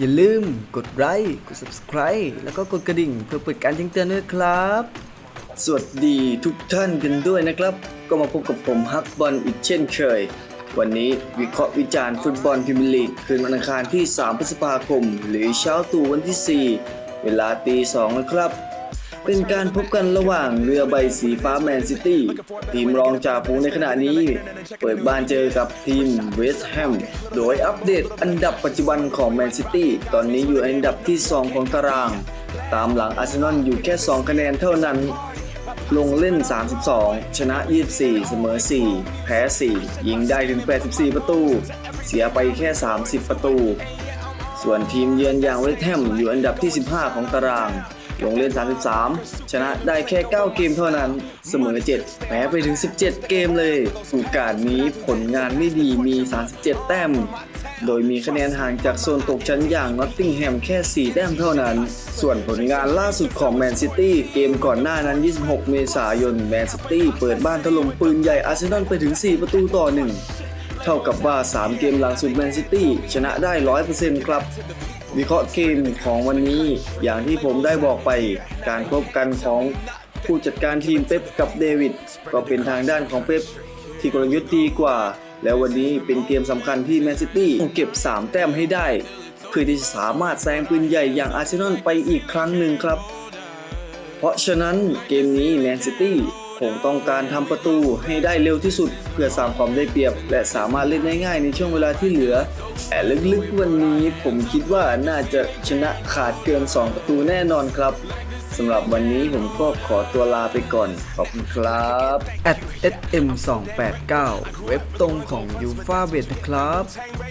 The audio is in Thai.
อย่าลืมกดไลค์กด subscribe แล้วก็กดกระดิ่งเพื่อเปิดการแจ้งเตือนด้วยครับ สวัสดีทุกท่านกันด้วยนะครับ ก็มาพบกับผมฮักบอลอีกเช่นเคย วันนี้วิเคราะห์วิจารณ์ฟุตบอลพรีเมียร์ลีกคืนวันอังคารที่ 3 พฤษภาคม หรือเช้าตู่วันที่ 4 เวลาตี2นะครับ เป็นการพบกันระหว่างเรือใบสีฟ้าแมนซิตี้ ทีมรองจ่าฝูงในขณะนี้ เปิดบ้านเจอกับทีมเวสต์แฮม โดยอัปเดตอันดับปัจจุบันของแมนซิตี้ ตอนนี้อยู่อันดับที่ 2 ของตาราง ตามหลังอาร์เซนอลอยู่แค่ 2 คะแนนเท่านั้น ลงเล่น 32 ชนะ 24 เสมอ 4 แพ้ 4 ยิงได้ถึง 84 ประตู เสียไปแค่ 30 ประตู ส่วนทีมเยือนอย่างเวสต์แฮมอยู่อันดับที่ 15 ของตาราง ลงเล่น 33 ชนะได้แค่ 9 เกมเท่านั้น เสมอ 7 แพ้ไปถึง 17 เกมเลยสุการนี้ผลงานไม่ดีมี 37 แต้ม โดยมีคะแนนห่างจากโซนตกชั้นอย่างนอตติงแฮมแค่ 4 แต้มเท่านั้น ส่วนผลงานล่าสุดของแมนซิตี้เกมก่อนหน้านั้น 26 เมษายน แมนซิตี้เปิดบ้านถล่มปืนใหญ่อาร์เซนอลไปถึง 4 ประตูต่อ 1 เท่ากับว่า 3 เกมหลังสุดแมนซิตี้ชนะได้ 100%ครับ วิเคราะห์เกมของวันนี้อย่างที่ผมได้บอกไปการพบกันของผู้จัดการทีมเป๊ปกับเดวิดก็เป็นทางด้านของเป๊ปที่กลยุทธ์ดีกว่า แล้ววันนี้เป็นเกมสำคัญที่แมนซิตี้ต้องเก็บ 3 แต้มให้ได้ เพื่อที่จะสามารถแซงปืนใหญ่อย่างอาร์เซนอลไปอีกครั้งหนึ่งครับ เพราะฉะนั้นเกมนี้แมนซิตี้ คงต้องการทำประตูให้ได้เร็วที่สุด เพื่อสร้างความได้เปรียบ และสามารถเล่นได้ง่ายในช่วงเวลาที่เหลือ แต่ลึกๆวันนี้ผมคิดว่าน่าจะชนะขาดเกิน 2 ประตูแน่นอนครับสำหรับวันนี้ผมก็ขอตัวลาไปก่อน ขอบคุณครับ at sm 2 8 9เว็บตรงของ u f a b e t นะครับ